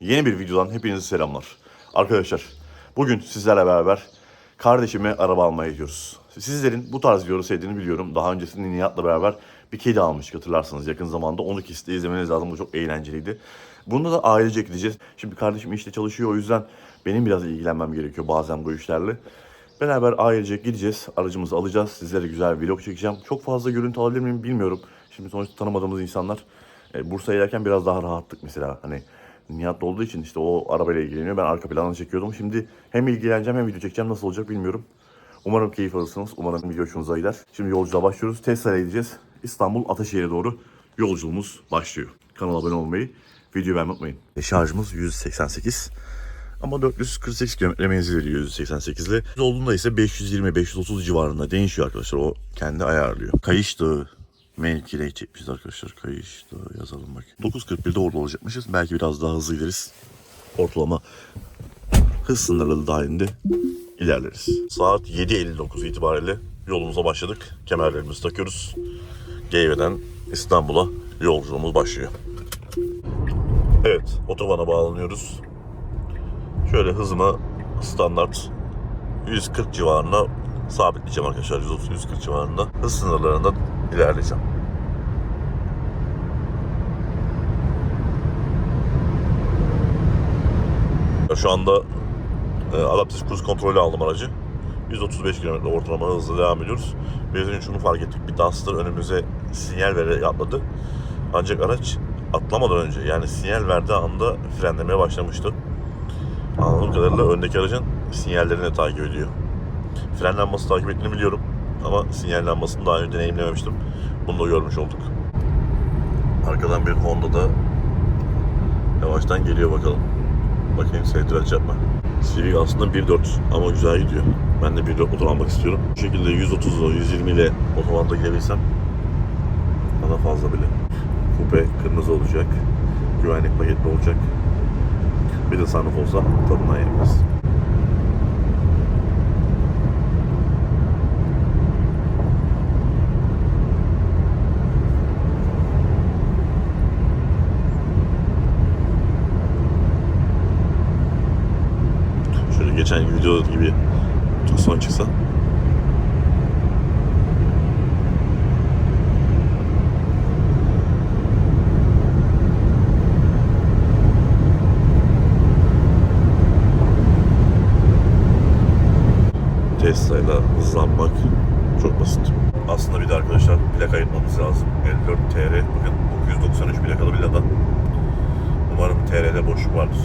Yeni bir videodan hepinize selamlar. Arkadaşlar bugün sizlerle beraber kardeşime araba almaya gidiyoruz. Sizlerin bu tarz videoları sevdiğini biliyorum. Daha öncesinde Nihat'la beraber bir kedi almıştık hatırlarsınız yakın zamanda. Onu kesinlikle izlemeniz lazım. Bu çok eğlenceliydi. Bunda da ailece gideceğiz. Şimdi kardeşim işte çalışıyor o yüzden benim biraz ilgilenmem gerekiyor bazen bu işlerle. Beraber ailece gideceğiz. Aracımızı alacağız. Sizlere güzel bir vlog çekeceğim. Çok fazla görüntü alabilir miyim bilmiyorum. Şimdi sonuçta tanımadığımız insanlar. E, Bursa'ya giderken biraz daha rahattık mesela. Hani Nihat olduğu için işte o arabayla ilgileniyor. Ben arka planını çekiyordum. Şimdi hem ilgileneceğim hem video çekeceğim. Nasıl olacak bilmiyorum. Umarım keyif alırsınız. Umarım video hoşunuza gider. Şimdi yolculuğa başlıyoruz. Tesla'ya gideceğiz. İstanbul Ataşehir'e doğru yolculuğumuz başlıyor. Kanala abone olmayı, videoyu beğenmeyi unutmayın. Şarjımız 188. Ama 448 km menzil veriyor 188 ile. Olduğunda ise 520-530 civarında değişiyor arkadaşlar. O kendi ayarlıyor. Kayış Dağı mevkiyle çekmişiz arkadaşlar. Kayış Dağı yazalım bak. 9.41'de orada olacakmışız. Belki biraz daha hızlı gideriz. Ortalama hız sınırları dahilinde ilerleriz. Saat 7.59 itibariyle yolumuza başladık. Kemerlerimizi takıyoruz. Geyve'den İstanbul'a yolculuğumuz başlıyor. Evet, otobana bağlanıyoruz. Şöyle hızımı standart 140 civarında sabitleyeceğim arkadaşlar. 130-140 civarında hız sınırlarında ilerleyeceğim. Şu anda e, adaptif kruz kontrolü aldım aracı. 135 km ortalama hızla devam ediyoruz. Biraz önce şunu fark ettik. Bir Duster önümüze sinyal vererek atladı. Ancak araç atlamadan önce yani sinyal verdiği anda frenlemeye başlamıştı. Anladığım kadarıyla öndeki aracın sinyallerini de takip ediyor. Fren lambası takip ettiğini biliyorum. Ama sinyal lambasını daha önce deneyimlememiştim. Bunu da görmüş olduk. Arkadan bir Honda da yavaştan geliyor bakalım. Bakayım sevdireç yapma. Civic aslında 1.4 ama güzel gidiyor. Ben de 1.4 motor almak istiyorum. Bu şekilde 130 ile 120 ile otobanda gidebilsem bana fazla bile. Kupe kırmızı olacak. Güvenlik paketli olacak. Bir de sunroof olsa tadından yenmez. Şöyle geçen video gibi son çıksa. Tesla'yla hızlanmak çok basit. Aslında bir de arkadaşlar plaka ayırmamız lazım. 54 TR. Bakın 993 plakalı villada. Umarım TR'de boşluk vardır.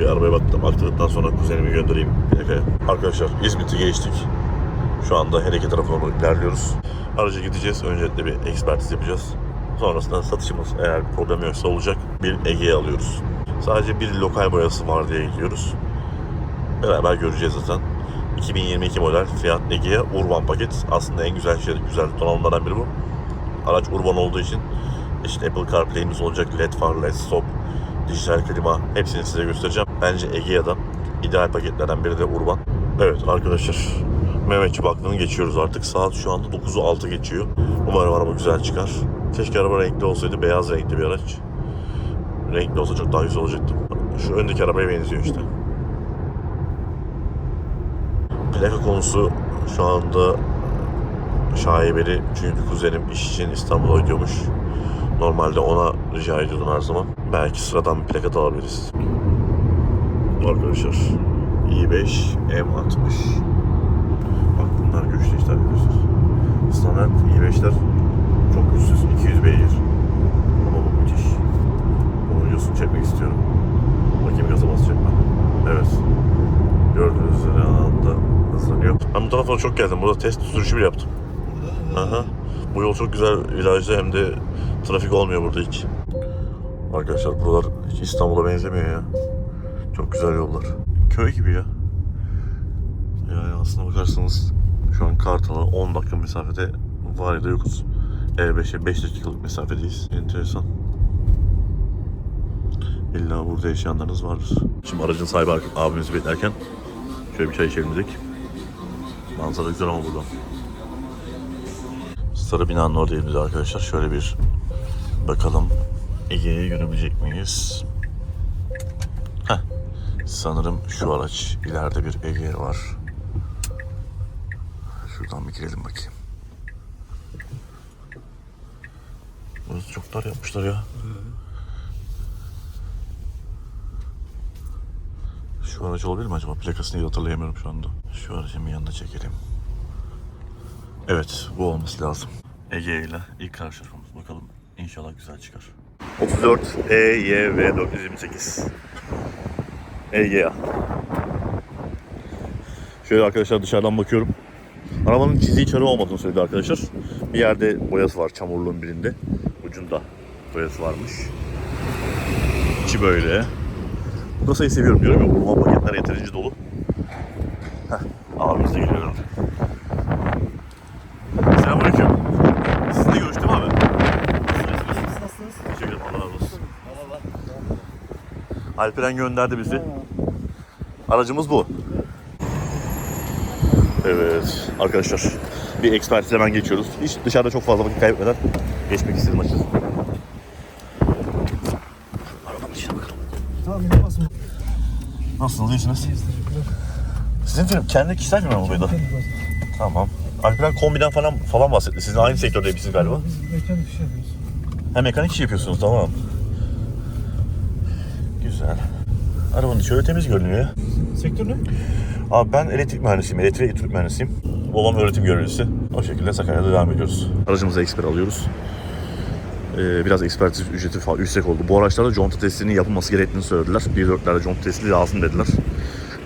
Bir arabaya baktım. Aktardıktan sonra kuzenimi göndereyim plakaya. Arkadaşlar İzmit'i geçtik. Şu anda her iki tarafa doğru ilerliyoruz. Araca gideceğiz. Öncelikle bir ekspertiz yapacağız. Sonrasında satışımız eğer problem yoksa olacak bir Ege'ye alıyoruz. Sadece bir lokal boyası var diye gidiyoruz. Beraber göreceğiz zaten. 2022 model Fiat Egea Urban paket. Aslında en güzel şey, güzel donanımlardan biri bu. Araç urban olduğu için işte Apple CarPlay'imiz olacak, LED far, LED stop, dijital klima hepsini size göstereceğim. Bence Egea'da ideal paketlerden biri de urban. Evet arkadaşlar Mehmetçi baktığını geçiyoruz artık. Saat şu anda 9'u 6 geçiyor. Umarım araba güzel çıkar. Keşke araba renkli olsaydı. Beyaz renkli bir araç. Renkli olsa çok daha güzel olacaktı. Şu öndeki arabaya benziyor işte. Plaka konusu şu anda şaibeli. Çünkü kuzenim iş için İstanbul'a gidiyormuş. Normalde ona rica ediyordum her zaman. Belki sıradan bir plaka da alabiliriz. Arkadaşlar i5 M60 Bak bunlar güçlü işte arkadaşlar. Standart i5'ler çok güçsüz. 200 beygir. Ama bu müthiş. Bunun çekmek istiyorum. Bakayım gaza basacak mı? Evet. Gördüğünüz üzere anında hızlanıyor. Ben bu tarafa çok geldim. Burada test sürüşü bile yaptım. Aha. Bu yol çok güzel virajlı hem de trafik olmuyor burada hiç. Arkadaşlar buralar hiç İstanbul'a benzemiyor ya. Çok güzel yollar. Köy gibi ya. Yani aslına bakarsanız şu an Kartal'a 10 dakika mesafede var ya da yokuz. E5'e 5 dakikalık mesafedeyiz. Enteresan. İlla burada yaşayanlarınız vardır. Şimdi aracın sahibi abimizi beklerken şöyle bir çay içelim dedik. Manzara güzel ama buradan. Sarı binanın oradayız arkadaşlar. Şöyle bir bakalım. Ege'yi görebilecek miyiz? Sanırım şu araç ileride bir Ege var. Şuradan bir girelim bakayım. Burası çok dar yapmışlar ya. Şu araç olabilir mi acaba? Plakasını hatırlayamıyorum şu anda. Şu aracın bir yanına çekelim. Evet, bu olması lazım. Ege ile ilk karşılaşmamız. Bakalım inşallah güzel çıkar. 34 EYV 428 EGA Şöyle arkadaşlar dışarıdan bakıyorum. Arabanın çiziği çarı olmadığını söyledi arkadaşlar. Bir yerde boyası var çamurluğun birinde. Ucunda boyası varmış. İçi böyle. Bu kasayı seviyorum diyorum ya. Burma paketler yeterince dolu. Heh, abimiz de geliyor. Selamünaleyküm. Sizinle görüştüm abi. Nasılsınız? Teşekkür ederim. Allah razı olsun. Alperen gönderdi bizi. Aracımız bu. Evet arkadaşlar bir ekspertiz hemen geçiyoruz. Hiç dışarıda çok fazla vakit kaybetmeden geçmek istedim açıkçası. Arabanın içine bakalım. Tamam yine basın. Nasılsınız? iyisiniz? Sizin firma kendi kişisel firma mı buydu? Tamam. Alperen kombiden falan falan bahsetti. Sizin aynı sektördeymişsiniz galiba. Biz mekanik iş yapıyoruz. Hem mekanik işi yapıyorsunuz tamam. Güzel. Arabanın içi temiz görünüyor. Sektör ne? Abi ben elektrik mühendisiyim, elektrik elektrik mühendisiyim. Babam öğretim görevlisi. O şekilde Sakarya'da devam ediyoruz. Aracımıza eksper alıyoruz. Ee, biraz ekspertiz ücreti falan yüksek oldu. Bu araçlarda conta testinin yapılması gerektiğini söylediler. 1.4'lerde conta testi lazım dediler.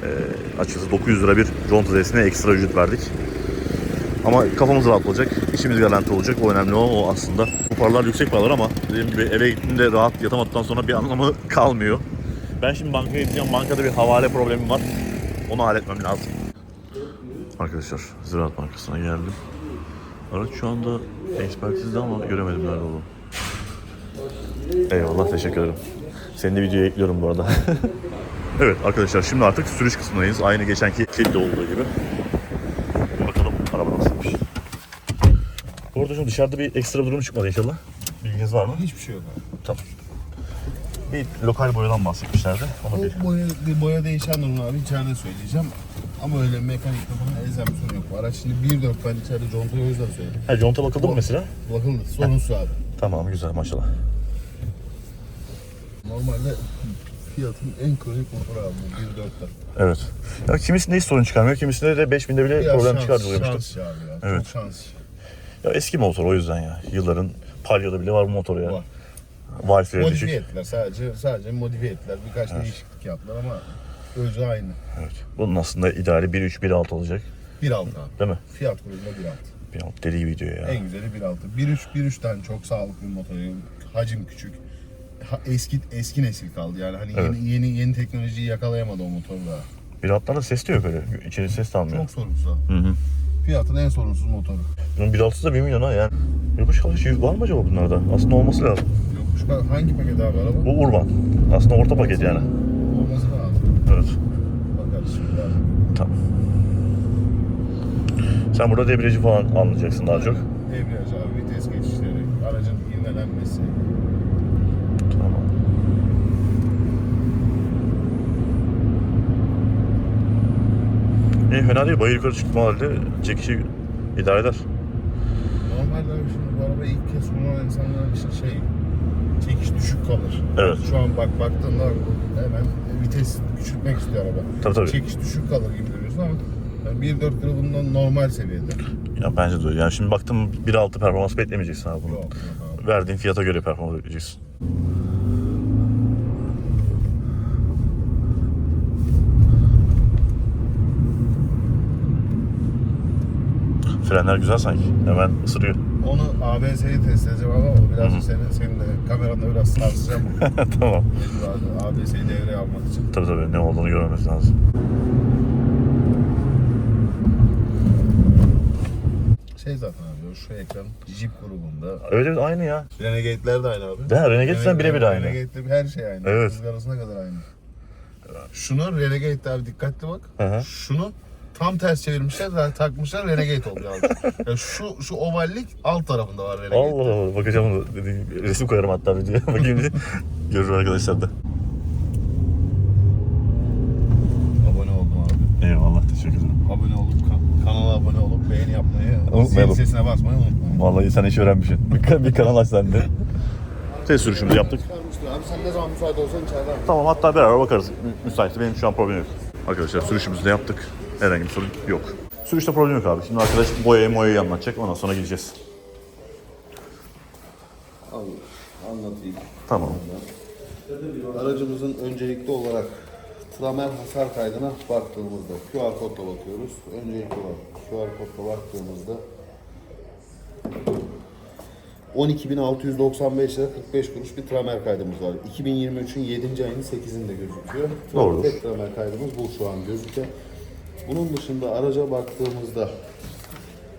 Ee, açıkçası 900 lira bir conta testine ekstra ücret verdik. Ama kafamız rahat olacak, işimiz garanti olacak. O önemli o, o aslında. Bu paralar yüksek paralar ama dediğim gibi eve gittiğimde rahat yatamadıktan sonra bir anlamı kalmıyor. Ben şimdi bankaya gideceğim. Bankada bir havale problemim var. Onu halletmem lazım. Arkadaşlar Ziraat Bankası'na geldim. Araç şu anda ekspertizde ama göremedim nerede olduğunu. Eyvallah teşekkür ederim. Seni de videoya ekliyorum bu arada. evet arkadaşlar şimdi artık sürüş kısmındayız. Aynı geçenki kilitli olduğu gibi. Bakalım araba nasılmış. Bu arada şimdi dışarıda bir ekstra durum çıkmadı inşallah. Bilginiz var mı? Hiçbir şey yok abi. Tamam. Bir lokal boyadan bahsetmişlerdi. Ona bir... O boya, bir boya değişen durum abi içeride söyleyeceğim. Ama öyle mekanikte falan elzem sorun yok. Bu araç şimdi 1.4 ben içeride contayı o yüzden söyledim. Ha conta bakıldı mı mesela? Bakıldı sorunsuz abi. Tamam güzel maşallah. Normalde fiyatın en kronik motoru abi bu 1.4'ler. Evet. Ya kimisinde hiç sorun çıkarmıyor, kimisinde de 5000'de bile Biraz problem duymuştum. şans ya abi ya. Evet. Çok şans. Ya eski motor o yüzden ya. Yılların Palio'da bile var bu motor ya. Var. Valfleri Modifiye düşük. ettiler sadece. Sadece modifiye ettiler. Birkaç değişiklik yaptılar ama özü aynı. Evet. Bunun aslında ideali 1.3 1.6 olacak. 1.6 abi. Değil mi? Fiyat grubunda 1.6. 1.6 deli gibi diyor ya. En güzeli 1.6. 1.3 1.3'ten çok sağlıklı bir motor. Hacim küçük. Ha, eski eski nesil kaldı yani hani Evet. yeni yeni yeni teknolojiyi yakalayamadı o motorla. 1.6'larda ses de yok öyle. İçeri ses de almıyor. Çok sorunsuz. Hı hı. Fiyatın en sorunsuz motoru. Bunun 1.6'sı da 1 milyon ha yani. Yokuş kalış var mı acaba bunlarda? Aslında olması lazım. Yokuş ka- hangi paket abi araba? Bu urban. Aslında orta paket yani. Olması lazım. Evet. Bakarız şimdi abi. Tamam. Sen burada debriyajı falan anlayacaksın daha çok. Debriyaj abi, vites geçişleri, aracın ivmelenmesi. Tamam. İyi fena değil. Bayır yukarı çıkma halde çekişi idare eder. Normalde abi şimdi bu araba ilk kez kullanan insanlar için şey çekiş düşük kalır. Evet. Şu an bak baktığında hemen vites küçültmek istiyor araba. Tabii, tabii. Çekiş düşük kalır gibi duruyorsun ama yani 1.4 lira bundan normal seviyede. Ya bence de öyle. Yani şimdi baktım 1.6 performans beklemeyeceksin abi bunu. Yok, yok. Verdiğin fiyata göre performans bekleyeceksin. Frenler güzel sanki. Hemen ısırıyor. Onu ABS'yi test edeceğim ama biraz da senin, senin de kameranda biraz sarsacağım. tamam. Mecbur abi ABS'yi devreye almak için. Tabii tabii ne olduğunu görmemiz lazım. Şey zaten abi şu ekran Jeep grubunda. Evet evet aynı ya. Renegade'ler de aynı abi. Değil mi? Renegade'den birebir aynı. Renegade'de her şey aynı. Evet. Rüzgar arasına kadar aynı. Şunu Renegade'de abi dikkatli bak. Hı hı. Şunu tam ters çevirmişler zaten takmışlar Renegade oldu yani. Ya şu şu ovallik alt tarafında var Renegade. Allah Allah bakacağım onu. Dediğim resim koyarım hatta videoya. Bakayım diye. Görür arkadaşlar da. Abone oldum abi. Eyvallah teşekkür ederim. Abone olup ka- kanala abone olup beğeni yapmayı, Unutmayalım. zil sesine basmayı unutmayın. Vallahi sen iş öğrenmişsin. Bir, bir kanal aç sen de. Test sürüşümüzü yaptık. Çıkarmıştır. Abi sen ne zaman müsait olsan içeriden. Tamam hatta beraber bakarız. Mü- Müsaitse benim şu an problem yok. Arkadaşlar sürüşümüzü de yaptık. Herhangi bir sorun yok. Sürüşte problem yok abi. Şimdi arkadaş boyayı boyayı anlatacak. Ondan sonra gideceğiz. Anlatayım. Tamam. Aracımızın öncelikli olarak tramer hasar kaydına baktığımızda QR kodla bakıyoruz. Öncelikli olarak QR kodla baktığımızda 12.695 lira 45 kuruş bir tramer kaydımız var. 2023'ün 7. ayının 8'inde gözüküyor. Doğrudur. Tek tramer kaydımız bu şu an gözüküyor. Bunun dışında araca baktığımızda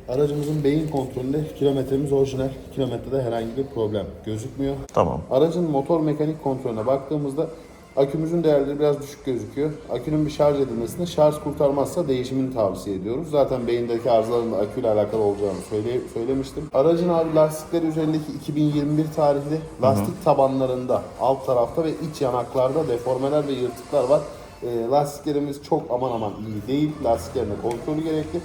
aracımızın beyin kontrolünde kilometremiz orijinal. Kilometrede herhangi bir problem gözükmüyor. Tamam. Aracın motor mekanik kontrolüne baktığımızda akümüzün değerleri biraz düşük gözüküyor. Akünün bir şarj edilmesinde şarj kurtarmazsa değişimini tavsiye ediyoruz. Zaten beyindeki arızaların da aküyle alakalı olacağını söyle, söylemiştim. Aracın abi lastikleri üzerindeki 2021 tarihli lastik tabanlarında alt tarafta ve iç yanaklarda deformeler ve yırtıklar var. E, lastiklerimiz çok aman aman iyi değil. Lastiklerine kontrolü gerekli.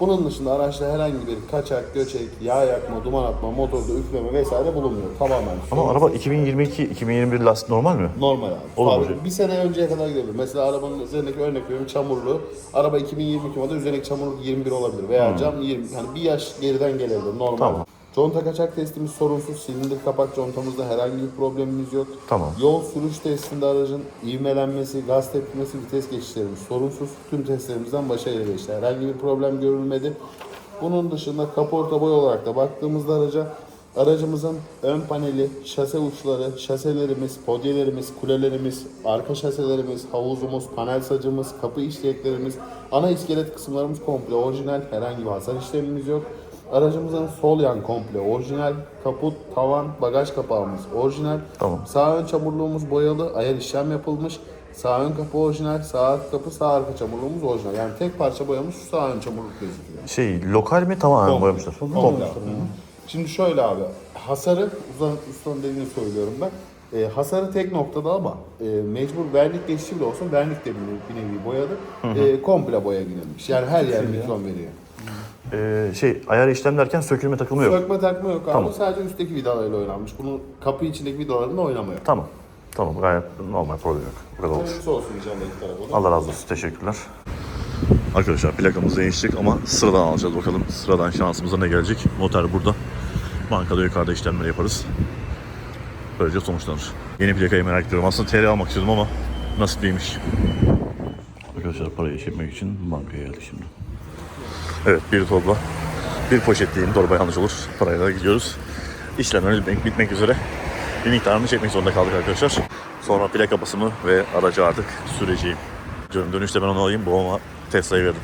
Bunun dışında araçta herhangi bir kaçak, göçek, yağ yakma, duman atma, motorda üfleme vesaire bulunmuyor. Tamamen Ama araba 2022-2021 lastik normal mi? normal abi. Olur Abi, hocam? bir sene önceye kadar gidebilir. Mesela arabanın üzerindeki örnek veriyorum çamurlu. Araba 2022 model üzerindeki çamurluk 21 olabilir veya cam 20. Yani bir yaş geriden gelebilir normal. Tamam. Conta kaçak testimiz sorunsuz. Silindir kapak contamızda herhangi bir problemimiz yok. Tamam. Yol sürüş testinde aracın ivmelenmesi, gaz tepkimesi, vites geçişlerimiz sorunsuz. Tüm testlerimizden başarılı geçti. Herhangi bir problem görülmedi. Bunun dışında kaporta boy olarak da baktığımızda araca aracımızın ön paneli, şase uçları, şaselerimiz, podyelerimiz, kulelerimiz, arka şaselerimiz, havuzumuz, panel sacımız, kapı işleklerimiz, ana iskelet kısımlarımız komple orijinal. Herhangi bir hasar işlemimiz yok. Aracımızın sol yan komple orijinal, kaput, tavan, bagaj kapağımız orijinal. Tamam. Sağ ön çamurluğumuz boyalı, ayar işlem yapılmış. Sağ ön kapı orijinal, sağ arka kapı, sağ arka çamurluğumuz orijinal. Yani tek parça boyamış şu sağ ön çamurluk gözüküyor. Şey lokal mi tamamen boyamışlar? Komple. Şimdi şöyle abi, hasarı, uzan, ustanın dediğini söylüyorum ben. E, hasarı tek noktada ama e, mecbur vernik geçişi bile olsa vernik de bir, bir nevi boyadı. E, komple boya girilmiş. Yani her yer mikron veriyor. Ee, şey ayar işlem derken sökülme takılma yok. Sökme takma yok abi. Tamam. Sadece üstteki vidalarıyla oynanmış. Bunu kapı içindeki vidalarında oynamıyor. Tamam. Tamam gayet normal problem yok. Bu kadar olur. Hayırlısı olsun inşallah iki tarafa da. Allah razı olsun. Teşekkürler. Arkadaşlar plakamızı değiştirdik ama sıradan alacağız bakalım. Sıradan şansımıza ne gelecek? Noter burada. Bankada yukarıda işlemleri yaparız. Böylece sonuçlanır. Yeni plakayı merak ediyorum. Aslında TR almak istiyordum ama nasipliymiş. Arkadaşlar parayı çekmek için bankaya geldik şimdi. Evet bir torba. Bir poşet diyeyim torba yanlış olur. Parayla gidiyoruz. İşlemlerimiz bitmek, bitmek üzere. Bir miktarını çekmek zorunda kaldık arkadaşlar. Sonra plaka basımı ve aracı artık süreceğim. Diyorum dönüşte ben onu alayım babama Tesla'yı veririm.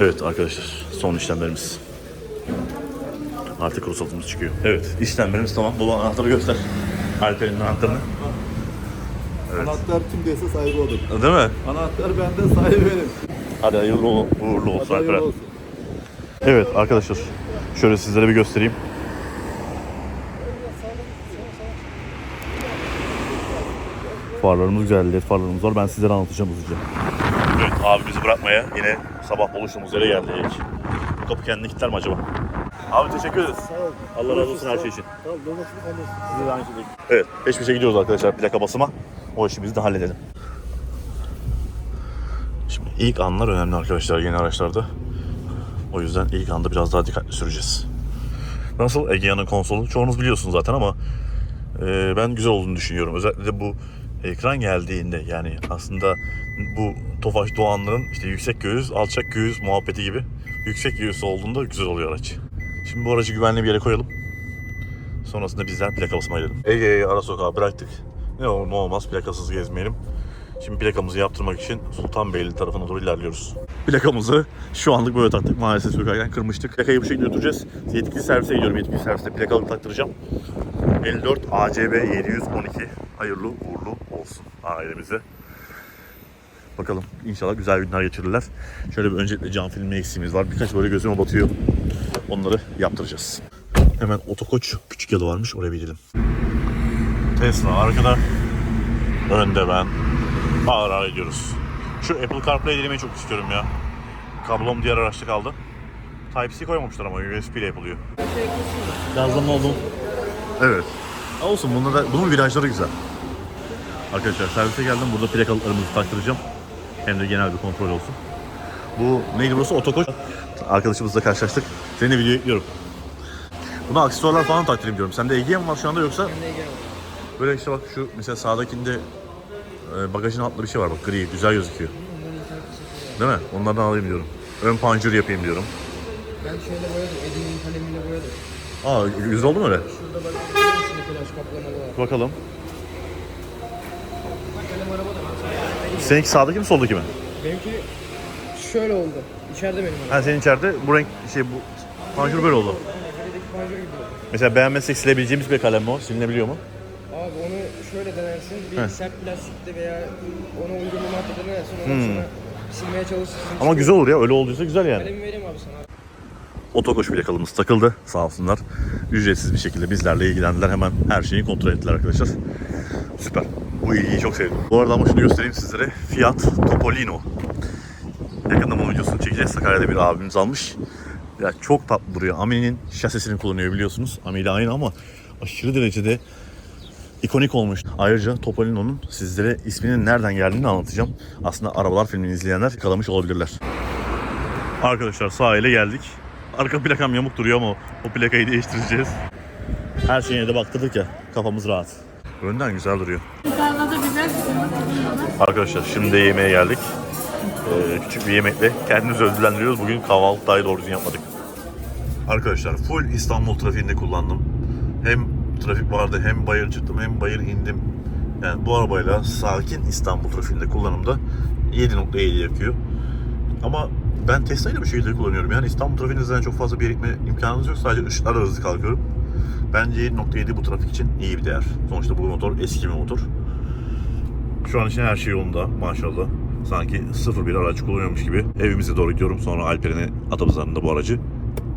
Evet arkadaşlar son işlemlerimiz. Artık ruhsatımız çıkıyor. Evet işlemlerimiz tamam. Baba anahtarı göster. Alper'in anahtarını. Anahtar kimdeyse sahibi odur. Değil mi? Anahtar bende sahibi benim. Hadi hayırlı uğurlu olsun Alperen. Evet arkadaşlar şöyle sizlere bir göstereyim. Farlarımız led farlarımız var. Ben sizlere anlatacağım hızlıca. Evet abi bizi bırakmaya yine sabah buluştuğumuz yere geldik. Bu kapı kendini kilitler mi acaba? Abi teşekkür ederiz. Allah razı olsun her şey için. Tamam, anlasın. Size de aynı şekilde. Evet peş peşe gidiyoruz arkadaşlar plaka basıma. O işimizi de halledelim. Şimdi ilk anlar önemli arkadaşlar yeni araçlarda. O yüzden ilk anda biraz daha dikkatli süreceğiz. Nasıl Egea'nın konsolu? Çoğunuz biliyorsunuz zaten ama e, ben güzel olduğunu düşünüyorum. Özellikle bu ekran geldiğinde yani aslında bu Tofaş Doğanların işte yüksek göğüs, alçak göğüs muhabbeti gibi yüksek göğüs olduğunda güzel oluyor araç. Şimdi bu aracı güvenli bir yere koyalım. Sonrasında bizler plaka basmaya gidelim. Ege'yi ara sokağa bıraktık. Ne olur ne olmaz plakasız gezmeyelim. Şimdi plakamızı yaptırmak için Sultanbeyli tarafına doğru ilerliyoruz. Plakamızı şu anlık böyle taktık. Maalesef sökerken kırmıştık. Plakayı bu şekilde götüreceğiz. Yetkili servise gidiyorum. Yetkili serviste plakalık taktıracağım. 54 ACB 712 hayırlı uğurlu olsun ailemize. Bakalım inşallah güzel günler geçirirler. Şöyle bir öncelikle cam filmi eksiğimiz var. Birkaç böyle gözüme batıyor. Onları yaptıracağız. Hemen otokoç küçük yalı varmış oraya bir gidelim. Tesla arkada. Önde ben. Ağır ağır ediyoruz. Şu Apple CarPlay denemeyi çok istiyorum ya. Kablom diğer araçta kaldı. Type-C koymamışlar ama USB ile yapılıyor. Gazlama oldum. Evet. Olsun bunda da bunun virajları güzel. Arkadaşlar servise geldim. Burada plakalıklarımızı taktıracağım. Hem de genel bir kontrol olsun. Bu neydi burası? Otokoç. Arkadaşımızla karşılaştık. Seni de video ekliyorum. Buna aksesuarlar falan taktırayım diyorum. Sende Egea mi var şu anda yoksa? Böyle işte bak şu mesela sağdakinde e, bagajın altında bir şey var bak gri güzel gözüküyor. Değil mi? Onlardan alayım diyorum. Ön panjur yapayım diyorum. Ben şöyle boyadım, Eddie'nin kalemiyle boyadım. Aa güzel oldu mu öyle? Şurada bak, görüyor musun mesela şu kaplamalı var. Bakalım. Kalem arabada var. Seninki sağdaki mi soldaki mi? Benimki şöyle oldu. İçeride benim arabam. Ha senin içeride bu renk şey bu panjur böyle oldu. Panjur gibi oldu. Mesela beğenmezsek silebileceğimiz bir kalem mi o? Silinebiliyor mu? Abi onu şöyle denersin. Bir Heh. sert plastikte veya ona uygun bir maddede denersin. Ondan sonra silmeye çalışırsın. Hmm. Ama güzel olur ya öyle olduysa güzel yani. Kalemi vereyim abi sana. Otokoş plakalımız takıldı sağ olsunlar. Ücretsiz bir şekilde bizlerle ilgilendiler. Hemen her şeyi kontrol ettiler arkadaşlar. Süper. Bu ilgiyi çok sevdim. Bu arada ama şunu göstereyim sizlere. Fiat Topolino. Yakında bunun videosunu çekeceğiz. Sakarya'da bir abimiz almış. Ya çok tatlı duruyor. Ami'nin şasisini kullanıyor biliyorsunuz. Ami ile aynı ama aşırı derecede ikonik olmuş. Ayrıca Topolino'nun sizlere isminin nereden geldiğini anlatacağım. Aslında arabalar filmini izleyenler kalamış olabilirler. Arkadaşlar sahile geldik. Arka plakam yamuk duruyor ama o plakayı değiştireceğiz. Her şeyine de baktırdık ya kafamız rahat. Önden güzel duruyor. Arkadaşlar şimdi yemeğe geldik. Ee, küçük bir yemekle kendimizi ödüllendiriyoruz. Bugün kahvaltı dahi doğru yapmadık. Arkadaşlar full İstanbul trafiğinde kullandım. Hem trafik vardı hem bayır çıktım hem bayır indim. Yani bu arabayla sakin İstanbul trafiğinde kullanımda 7.7 yakıyor. Ama ben Tesla ile bu şekilde kullanıyorum. Yani İstanbul trafiğinde zaten çok fazla bir yere imkanınız yok. Sadece ışıklarla hızlı kalkıyorum. Bence 7.7 bu trafik için iyi bir değer. Sonuçta bu motor eski bir motor. Şu an için her şey yolunda maşallah. Sanki sıfır bir araç kullanıyormuş gibi evimize doğru gidiyorum. Sonra Alperen'e Atapazarı'nda bu aracı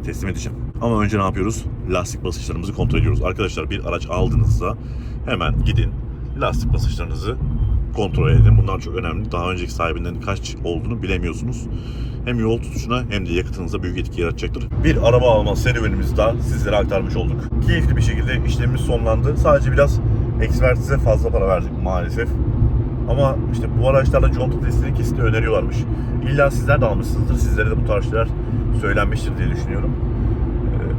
teslim edeceğim. Ama önce ne yapıyoruz? Lastik basınçlarımızı kontrol ediyoruz. Arkadaşlar bir araç aldığınızda hemen gidin lastik basınçlarınızı kontrol edin. Bunlar çok önemli. Daha önceki sahibinden kaç olduğunu bilemiyorsunuz. Hem yol tutuşuna hem de yakıtınıza büyük etki yaratacaktır. Bir araba alma serüvenimizi daha sizlere aktarmış olduk. Keyifli bir şekilde işlemimiz sonlandı. Sadece biraz ekspertize fazla para verdik maalesef. Ama işte bu araçlarla conta testini kesinlikle öneriyorlarmış. İlla sizler de almışsınızdır. Sizlere de bu tarz şeyler söylenmiştir diye düşünüyorum.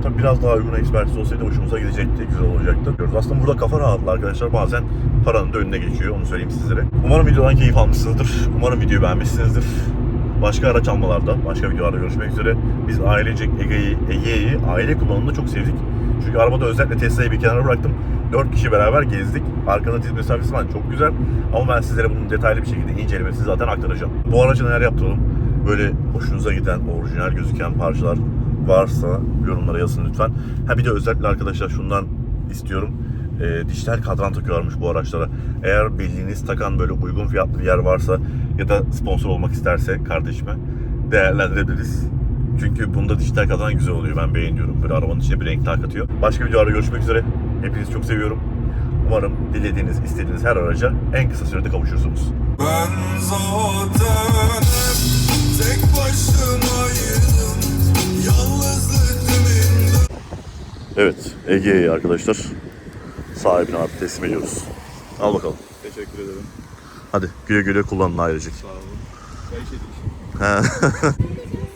Tabii biraz daha uygun ekspertiz olsaydı hoşumuza gidecekti, güzel olacaktı. Diyoruz. Aslında burada kafa rahatlığı arkadaşlar bazen paranın da önüne geçiyor, onu söyleyeyim sizlere. Umarım videodan keyif almışsınızdır. Umarım videoyu beğenmişsinizdir. Başka araç almalarda, başka videolarda görüşmek üzere. Biz ailecek Ege'yi, Ege'yi aile kullanımında çok sevdik. Çünkü arabada özellikle Tesla'yı bir kenara bıraktım. 4 kişi beraber gezdik. Arkada mesafesi falan çok güzel. Ama ben sizlere bunun detaylı bir şekilde incelemesini zaten aktaracağım. Bu araca neler yaptıralım? Böyle hoşunuza giden, orijinal gözüken parçalar varsa yorumlara yazın lütfen. Ha bir de özellikle arkadaşlar şundan istiyorum. E, dijital kadran takıyorlarmış bu araçlara. Eğer bildiğiniz takan böyle uygun fiyatlı bir yer varsa ya da sponsor olmak isterse kardeşime değerlendirebiliriz. Çünkü bunda dijital kadran güzel oluyor. Ben beğeniyorum. Böyle arabanın içine bir renk daha katıyor. Başka videolarda görüşmek üzere. Hepinizi çok seviyorum. Umarım dilediğiniz, istediğiniz her araca en kısa sürede kavuşursunuz. Ben zaten tek başımaydım Evet, Ege'yi arkadaşlar sahibine artık teslim ediyoruz. Al bakalım. Teşekkür ederim. Hadi güle güle kullanın ailecek. Sağ olun. İçedik. He.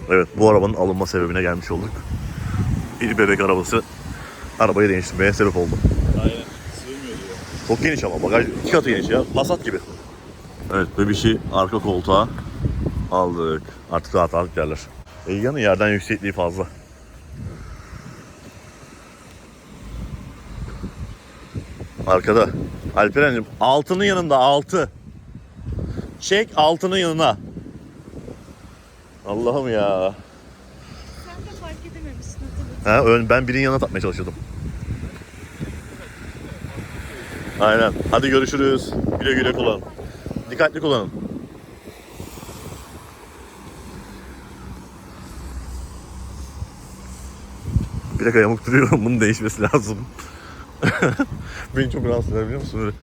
evet bu arabanın alınma sebebine gelmiş olduk. Bir bebek arabası arabayı değiştirmeye sebep oldu. Aynen. Sığmıyordu ya. Çok geniş ama bagaj iki katı geniş ya. Passat gibi. Evet bebişi arka koltuğa aldık. Artık rahat rahat derler. Ege'nin yerden yüksekliği fazla. Arkada. Alperen'cim altının yanında altı. Çek altının yanına. Allah'ım ya. Sen de fark edememişsin. Ha, ben birinin yanına takmaya çalışıyordum. Aynen. Hadi görüşürüz. Güle güle kullan. Dikkatli kullanın. Bir dakika yamuk duruyorum. Bunun değişmesi lazım. Beni çok rahatsız eder biliyor musun? Böyle